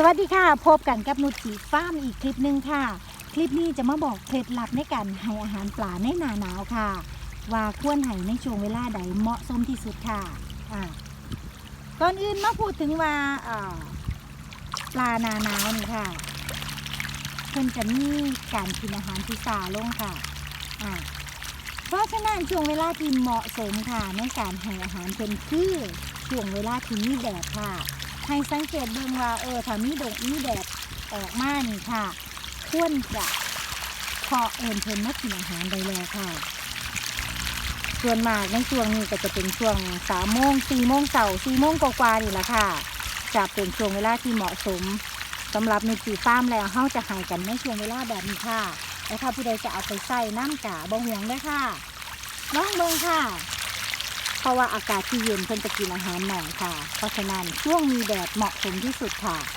สวัสดีค่ะ พบกันกับนุชสีฟ้าร์มอีกคลิปหนึ่งค่ะ คลิปนี้จะมาบอกเคล็ดลับในการให้อาหารปลาในหนาหนาวค่ะ ว่าควรให้ในช่วงเวลาใดเหมาะสมที่สุดค่ะอ่าก่อนอื่นมาพูดถึงว่าปลาหนาหนาวนี่ค่ะเพิ่นจะมีการกินอาหารที่ซาลงค่ะอ่าเพราะฉะนั้นช่วงเวลาที่เหมาะสมค่ะในการให้อาหารเพิ่นคือช่วงเวลาที่มีแดดค่ะ ให้สังเกตเบิ่งว่าเออถ้ามีดกมีแดดออกมานี่ค่ะ ควรจะเพาะเอินเพิ่นมากินอาหารได้แล้วค่ะ ส่วนมากในช่วงนี้ก็จะเป็นช่วงสามโมงสี่โมงเสาร์สี่โมงกว่าๆนี่แหละค่ะ จะเป็นช่วงเวลาที่เหมาะสมสำหรับในปีฟาร์มแล้วเฮาจะหายกันในช่วงเวลาแบบนี้ค่ะ และถ้าผู้ใดจะเอาไปใส่น้ำกะบ่ห่วงเลยค่ะลองเบิ่งค่ะ ราะว่าอากาศที่เย็นเพิ่นจะกินอาหารหน่อยค่ะ เพราะฉะนั้นช่วงมีแดดเหมาะสมที่สุดค่ะ